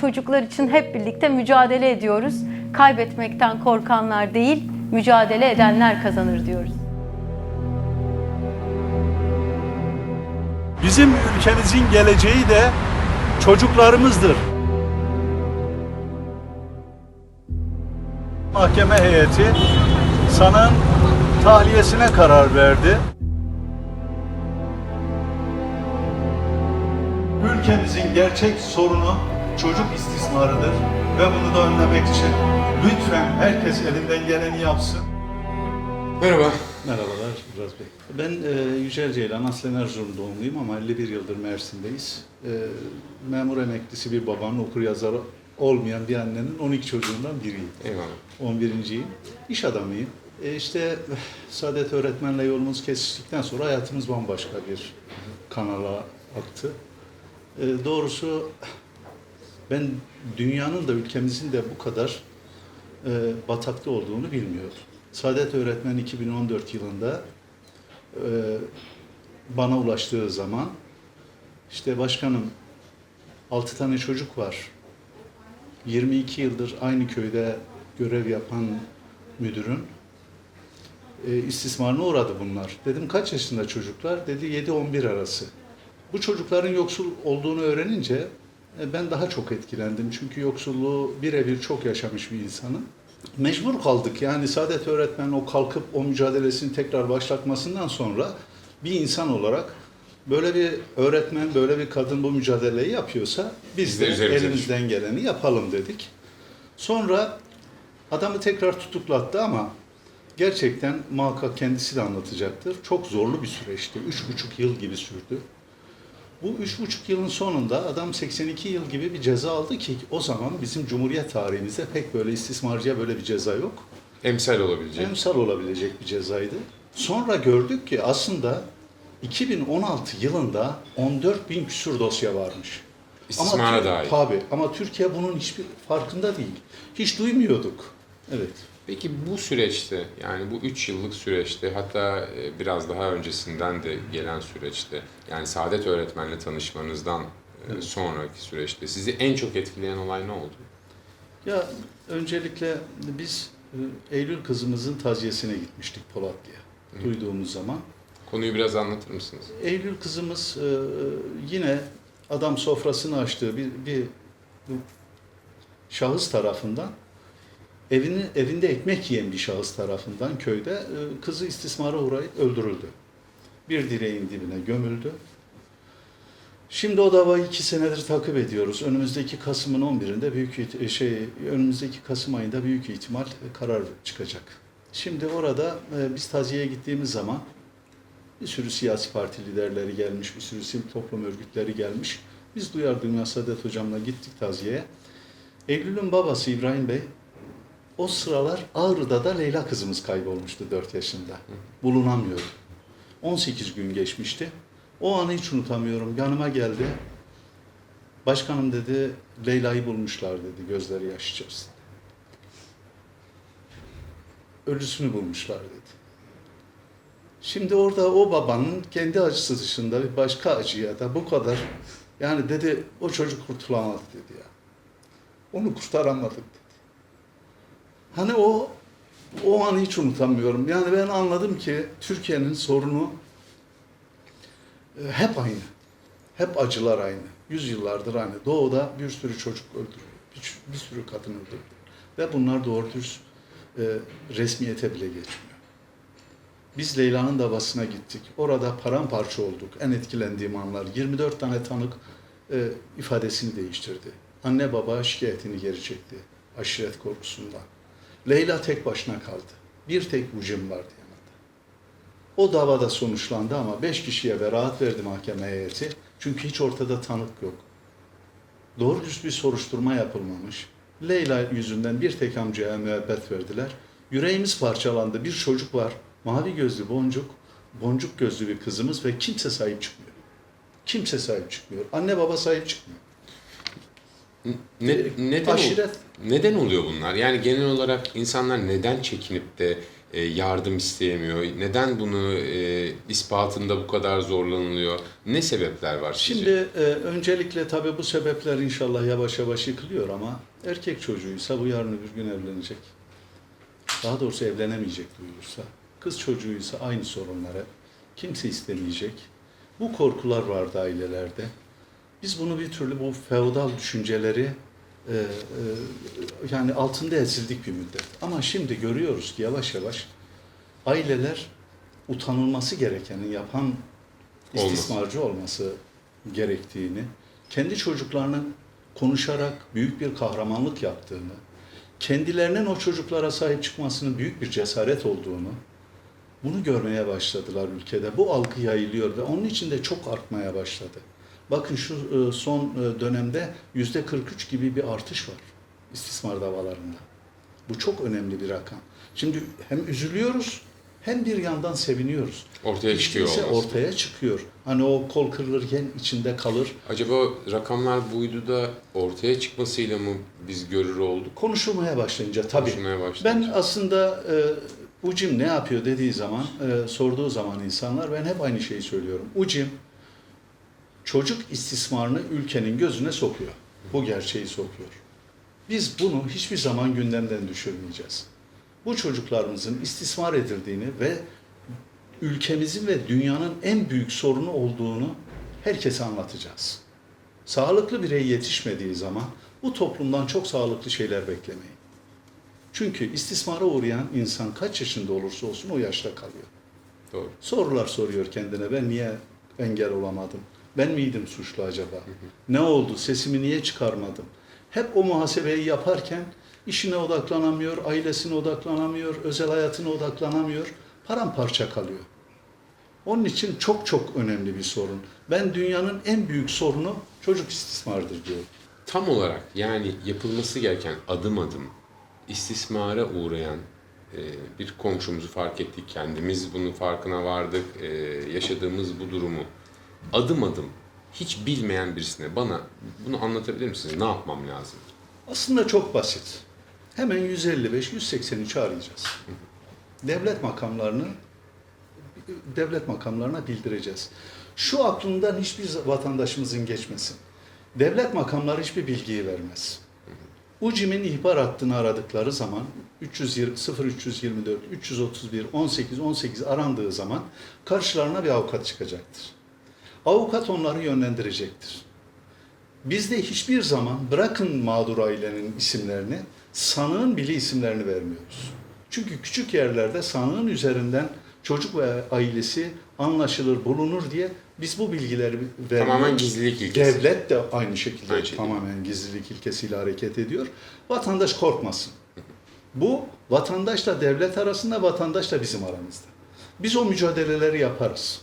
Çocuklar için hep birlikte mücadele ediyoruz. Kaybetmekten korkanlar değil, mücadele edenler kazanır diyoruz. Bizim ülkemizin geleceği de çocuklarımızdır. Mahkeme heyeti sanığın tahliyesine karar verdi. Ülkemizin gerçek sorunu çocuk istismarıdır ve bunu da önlemek için lütfen herkes elinden geleni yapsın. Merhaba. Merhabalar Murat Bey. Ben e, Yücel Ceylan, aslen Erzurum doğumluyum ama 51 yıldır Mersin'deyiz. E, memur emeklisi bir babanın okur yazarı olmayan bir annenin 12 çocuğundan biriyim. Eyvallah. 11.yim. İş adamıyım. E, işte Saadet öğretmenle yolumuz kesiştikten sonra hayatımız bambaşka bir kanala aktı. E, doğrusu ben dünyanın da ülkemizin de bu kadar e, batakta olduğunu bilmiyordum. Saadet öğretmen 2014 yılında e, bana ulaştığı zaman işte başkanım 6 tane çocuk var. 22 yıldır aynı köyde görev yapan müdürün e, istismarına uğradı bunlar. Dedim kaç yaşında çocuklar? Dedi 7-11 arası. Bu çocukların yoksul olduğunu öğrenince ben daha çok etkilendim. Çünkü yoksulluğu birebir çok yaşamış bir insanım. Mecbur kaldık yani Saadet Öğretmen o kalkıp o mücadelesini tekrar başlatmasından sonra bir insan olarak böyle bir öğretmen, böyle bir kadın bu mücadeleyi yapıyorsa biz de elimizden geleni yapalım dedik. Sonra adamı tekrar tutuklattı ama gerçekten muhakkak kendisi de anlatacaktır. Çok zorlu bir süreçti. Üç buçuk yıl gibi sürdü. Bu üç buçuk yılın sonunda adam 82 yıl gibi bir ceza aldı ki o zaman bizim Cumhuriyet tarihimizde pek böyle istismarcıya böyle bir ceza yok. Emsal olabilecek. Emsal olabilecek bir cezaydı. Sonra gördük ki aslında 2016 yılında 14 bin küsur dosya varmış. İstismara dair. Tabii ama Türkiye bunun hiçbir farkında değil. Hiç duymuyorduk. Evet. Peki bu süreçte yani bu 3 yıllık süreçte hatta e, biraz daha öncesinden de gelen süreçte yani Saadet öğretmenle tanışmanızdan e, sonraki süreçte sizi en çok etkileyen olay ne oldu? Ya öncelikle biz e, Eylül kızımızın taziyesine gitmiştik Polatlı'ya. Duyduğumuz zaman. Konuyu biraz anlatır mısınız? Eylül kızımız yine adam sofrasını açtığı bir, bir şahıs tarafından evini evinde ekmek yiyen bir şahıs tarafından köyde e, kızı istismara uğrayıp öldürüldü. Bir direğin dibine gömüldü. Şimdi o davayı iki senedir takip ediyoruz. Önümüzdeki Kasım'ın 11'inde büyük ihti- şey önümüzdeki Kasım ayında büyük ihtimal karar çıkacak. Şimdi orada e, biz taziyeye gittiğimiz zaman bir sürü siyasi parti liderleri gelmiş, bir sürü sivil toplum örgütleri gelmiş. Biz Duyar Dünya Saadet Hocam'la gittik taziyeye. Eylül'ün babası İbrahim Bey, o sıralar Ağrı'da da Leyla kızımız kaybolmuştu 4 yaşında. Bulunamıyor. 18 gün geçmişti. O anı hiç unutamıyorum. Yanıma geldi. Başkanım dedi, Leyla'yı bulmuşlar dedi gözleri yaş içerisinde. Ölüsünü bulmuşlar dedi. Şimdi orada o babanın kendi acısı dışında bir başka acıya da bu kadar yani dedi o çocuk kurtulamadı dedi ya. Onu kurtaramadık dedi. Hani o o anı hiç unutamıyorum. Yani ben anladım ki Türkiye'nin sorunu e, hep aynı. Hep acılar aynı. Yüzyıllardır aynı. Doğuda bir sürü çocuk öldürüyor. Bir, bir sürü kadın öldürüyor. Ve bunlar doğru dürüst e, resmiyete bile geçmiyor. Biz Leyla'nın davasına gittik. Orada paramparça olduk. En etkilendiğim anlar. 24 tane tanık e, ifadesini değiştirdi. Anne baba şikayetini geri çekti. Aşiret korkusundan. Leyla tek başına kaldı. Bir tek ucum vardı yanında. O davada sonuçlandı ama beş kişiye beraat verdi mahkeme heyeti. Çünkü hiç ortada tanık yok. Doğru düz bir soruşturma yapılmamış. Leyla yüzünden bir tek amcaya müebbet verdiler. Yüreğimiz parçalandı. Bir çocuk var. Mavi gözlü boncuk, boncuk gözlü bir kızımız ve kimse sahip çıkmıyor. Kimse sahip çıkmıyor. Anne baba sahip çıkmıyor. Ne, neden, ol- Aşiret neden oluyor bunlar? Yani genel olarak insanlar neden çekinip de e, yardım isteyemiyor? Neden bunu e, ispatında bu kadar zorlanılıyor? Ne sebepler var sizce? Şimdi e, öncelikle tabii bu sebepler inşallah yavaş yavaş yıkılıyor ama erkek çocuğuysa bu yarın öbür gün evlenecek. Daha doğrusu evlenemeyecek duyulursa. Kız çocuğuysa aynı sorunları kimse istemeyecek. Bu korkular vardı ailelerde. Biz bunu bir türlü bu feodal düşünceleri e, e, yani altında ezildik bir müddet. Ama şimdi görüyoruz ki yavaş yavaş aileler utanılması gerekeni yapan istismarcı olması gerektiğini, kendi çocuklarının konuşarak büyük bir kahramanlık yaptığını, kendilerinin o çocuklara sahip çıkmasının büyük bir cesaret olduğunu, bunu görmeye başladılar ülkede. Bu algı yayılıyor ve onun için de çok artmaya başladı. Bakın şu e, son e, dönemde yüzde 43 gibi bir artış var istismar davalarında. Bu çok önemli bir rakam. Şimdi hem üzülüyoruz hem bir yandan seviniyoruz. Ortaya Hiç çıkıyor olması. ortaya çıkıyor. Hani o kol kırılırken içinde kalır. Acaba rakamlar buydu da ortaya çıkmasıyla mı biz görür olduk? Konuşulmaya başlayınca tabii. Konuşmaya başlayınca. Ben aslında e, Ucim ne yapıyor dediği zaman, e, sorduğu zaman insanlar ben hep aynı şeyi söylüyorum. Ucim çocuk istismarını ülkenin gözüne sokuyor. Bu gerçeği sokuyor. Biz bunu hiçbir zaman gündemden düşürmeyeceğiz. Bu çocuklarımızın istismar edildiğini ve ülkemizin ve dünyanın en büyük sorunu olduğunu herkese anlatacağız. Sağlıklı birey yetişmediği zaman bu toplumdan çok sağlıklı şeyler beklemeyin. Çünkü istismara uğrayan insan kaç yaşında olursa olsun o yaşta kalıyor. Doğru. Sorular soruyor kendine ben niye engel olamadım? Ben miydim suçlu acaba? Ne oldu? Sesimi niye çıkarmadım? Hep o muhasebeyi yaparken işine odaklanamıyor, ailesine odaklanamıyor, özel hayatına odaklanamıyor. Paramparça kalıyor. Onun için çok çok önemli bir sorun. Ben dünyanın en büyük sorunu çocuk istismardır diyorum. Tam olarak yani yapılması gereken adım adım istismara uğrayan e, bir komşumuzu fark ettik. Kendimiz bunun farkına vardık. E, yaşadığımız bu durumu adım adım hiç bilmeyen birisine bana bunu anlatabilir misiniz? Ne yapmam lazım? Aslında çok basit. Hemen 155, 183'ü arayacağız. Devlet makamlarını devlet makamlarına bildireceğiz. Şu aklından hiçbir vatandaşımızın geçmesin. Devlet makamları hiçbir bilgiyi vermez. UCİM'in ihbar hattını aradıkları zaman 320, 0324, 331, 18, 18 arandığı zaman karşılarına bir avukat çıkacaktır. Avukat onları yönlendirecektir. Biz de hiçbir zaman bırakın mağdur ailenin isimlerini, sanığın bile isimlerini vermiyoruz. Çünkü küçük yerlerde sanığın üzerinden çocuk ve ailesi anlaşılır, bulunur diye biz bu bilgileri vermiyoruz. Tamamen gizlilik ilkesi. Devlet de aynı şekilde Aynı tamamen gizlilik ilkesiyle hareket ediyor. Vatandaş korkmasın. Bu vatandaşla devlet arasında, vatandaşla bizim aramızda. Biz o mücadeleleri yaparız.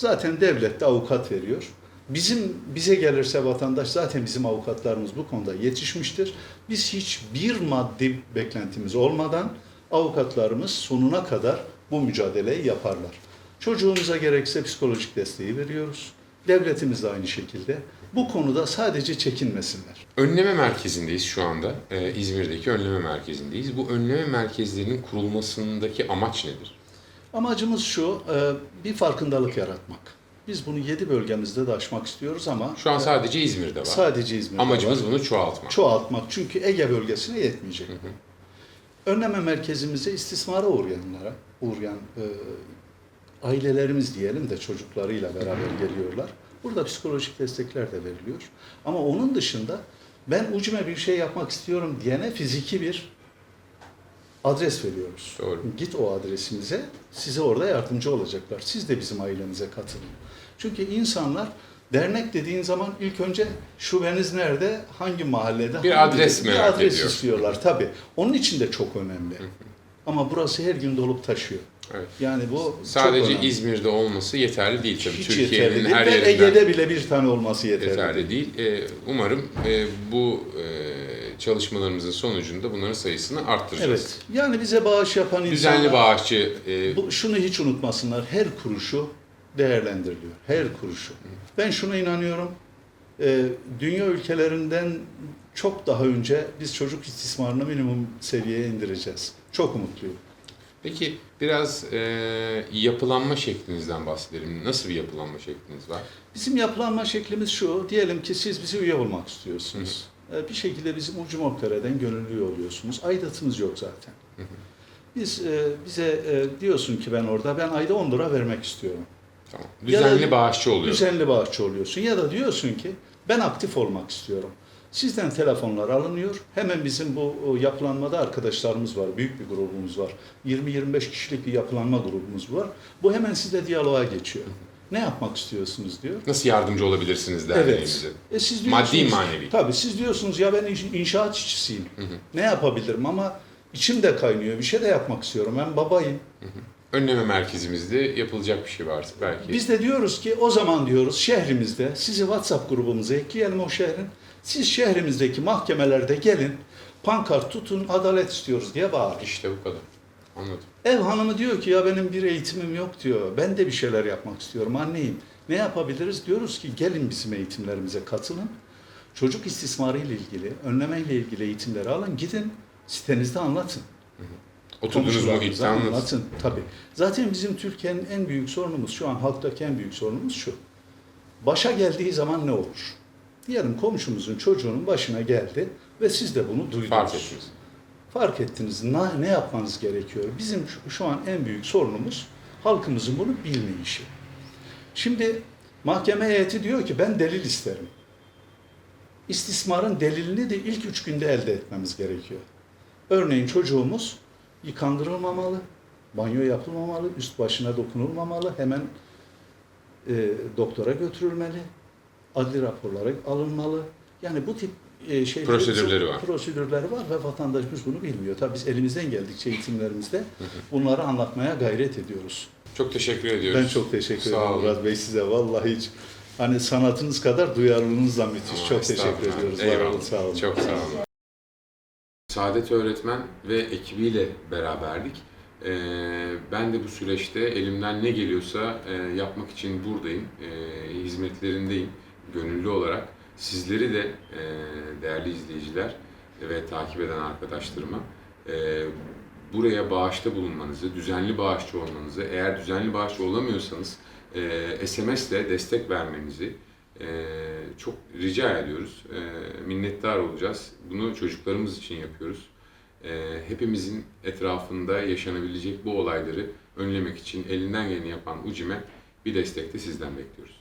Zaten devlet de avukat veriyor. Bizim bize gelirse vatandaş zaten bizim avukatlarımız bu konuda yetişmiştir. Biz hiçbir maddi beklentimiz olmadan avukatlarımız sonuna kadar bu mücadeleyi yaparlar. Çocuğumuza gerekse psikolojik desteği veriyoruz. Devletimiz de aynı şekilde. Bu konuda sadece çekinmesinler. Önleme merkezindeyiz şu anda. Ee, İzmir'deki önleme merkezindeyiz. Bu önleme merkezlerinin kurulmasındaki amaç nedir? Amacımız şu, e, bir farkındalık yaratmak. Biz bunu yedi bölgemizde de aşmak istiyoruz ama Şu an sadece İzmir'de var. sadece İzmir'de Amacımız var. bunu çoğaltmak. çoğaltmak. Çünkü Ege bölgesine yetmeyecek. Önleme merkezimize istismara uğrayanlara, uğrayan e, ailelerimiz diyelim de çocuklarıyla beraber geliyorlar. Burada psikolojik destekler de veriliyor. Ama onun dışında ben ucuma bir şey yapmak istiyorum diyene fiziki bir adres veriyoruz. Doğru. Git o adresimize, size orada yardımcı olacaklar. Siz de bizim ailemize katılın. Çünkü insanlar dernek dediğin zaman ilk önce şubeniz nerede, hangi mahallede, Bir hangi- adres bir merak adres ediyor. istiyorlar tabii. Onun için de çok önemli. Ama burası her gün dolup taşıyor. Evet. Yani bu Sadece. İzmir'de olması yeterli değil tabii. Türkiye'nin değil her yerinden Ege'de bile bir tane olması yeterli. yeterli değil. Ee, umarım e, bu e, çalışmalarımızın sonucunda bunların sayısını arttıracağız. Evet. Yani bize bağış yapan Düzenli insanlar bağışçı e, bu, şunu hiç unutmasınlar. Her kuruşu değerlendiriliyor. Her kuruşu. Ben şuna inanıyorum. e, dünya ülkelerinden çok daha önce biz çocuk istismarını minimum seviyeye indireceğiz. Çok umutluyum. Peki biraz e, yapılanma şeklinizden bahsedelim. Nasıl bir yapılanma şekliniz var? Bizim yapılanma şeklimiz şu, diyelim ki siz bize üye olmak istiyorsunuz. Ee, Bir şekilde bizim Ucu Moktere'den gönüllü oluyorsunuz. Aidatınız yok zaten. Biz e, bize e, diyorsun ki ben orada ben ayda 10 lira vermek istiyorum. Tamam. Ya da Düzenli bağışçı oluyor. Düzenli bağışçı oluyorsun. Ya da diyorsun ki ben aktif olmak istiyorum. Sizden telefonlar alınıyor. Hemen bizim bu yapılanmada arkadaşlarımız var. Büyük bir grubumuz var. 20-25 kişilik bir yapılanma grubumuz var. Bu hemen sizle diyaloğa geçiyor. Ne yapmak istiyorsunuz diyor. Nasıl yardımcı olabilirsiniz derneğimize? E siz Maddi, manevi. Tabii siz diyorsunuz ya ben inş- inşaat işçisiyim. Ne yapabilirim ama içim de kaynıyor. Bir şey de yapmak istiyorum. Ben babayım. Önleme merkezimizde yapılacak bir şey varsa belki. Biz de diyoruz ki o zaman diyoruz şehrimizde sizi WhatsApp grubumuza ekleyelim o şehrin. Siz şehrimizdeki mahkemelerde gelin pankart tutun adalet istiyoruz diye bağırın. İşte bu kadar. Anladım. Ev hanımı diyor ki ya benim bir eğitimim yok diyor. Ben de bir şeyler yapmak istiyorum anneyim. Ne yapabiliriz? Diyoruz ki gelin bizim eğitimlerimize katılın. Çocuk istismarı ile ilgili, önleme ile ilgili eğitimleri alın. Gidin sitenizde anlatın. Oturduğunuz muhitte anlatın. anlatın. Tabii. Zaten bizim Türkiye'nin en büyük sorunumuz, şu an halktaki en büyük sorunumuz şu. Başa geldiği zaman ne olur? Diyelim komşumuzun çocuğunun başına geldi ve siz de bunu duydunuz. Fark ettiniz. Fark ettiniz. Ne, ne yapmanız gerekiyor? Bizim şu, şu an en büyük sorunumuz halkımızın bunu bilmeyişi. Şimdi mahkeme heyeti diyor ki ben delil isterim. İstismarın delilini de ilk üç günde elde etmemiz gerekiyor. Örneğin çocuğumuz yıkandırılmamalı, banyo yapılmamalı, üst başına dokunulmamalı, hemen e, doktora götürülmeli, adli raporları alınmalı. Yani bu tip e, şeyleri, Prosedürleri var. prosedürleri var ve vatandaşımız bunu bilmiyor. Tabii biz elimizden geldikçe eğitimlerimizde bunları anlatmaya gayret ediyoruz. Çok teşekkür ediyoruz. Ben çok teşekkür Sağ ederim. Murat Bey size. Vallahi hiç hani sanatınız kadar duyarlılığınız da müthiş. Ama çok teşekkür ediyoruz. Var Eyvallah. olun, sağ olun. Çok sağ olun. Saadet öğretmen ve ekibiyle beraberdik. Ee, ben de bu süreçte elimden ne geliyorsa e, yapmak için buradayım, e, hizmetlerindeyim gönüllü olarak. Sizleri de e, değerli izleyiciler ve takip eden arkadaşlarıma e, buraya bağışta bulunmanızı, düzenli bağışçı olmanızı, eğer düzenli bağışçı olamıyorsanız e, SMS ile destek vermenizi e, çok rica ediyoruz. E, minnettar olacağız. Bunu çocuklarımız için yapıyoruz. E, hepimizin etrafında yaşanabilecek bu olayları önlemek için elinden geleni yapan UCİM'e bir destek de sizden bekliyoruz.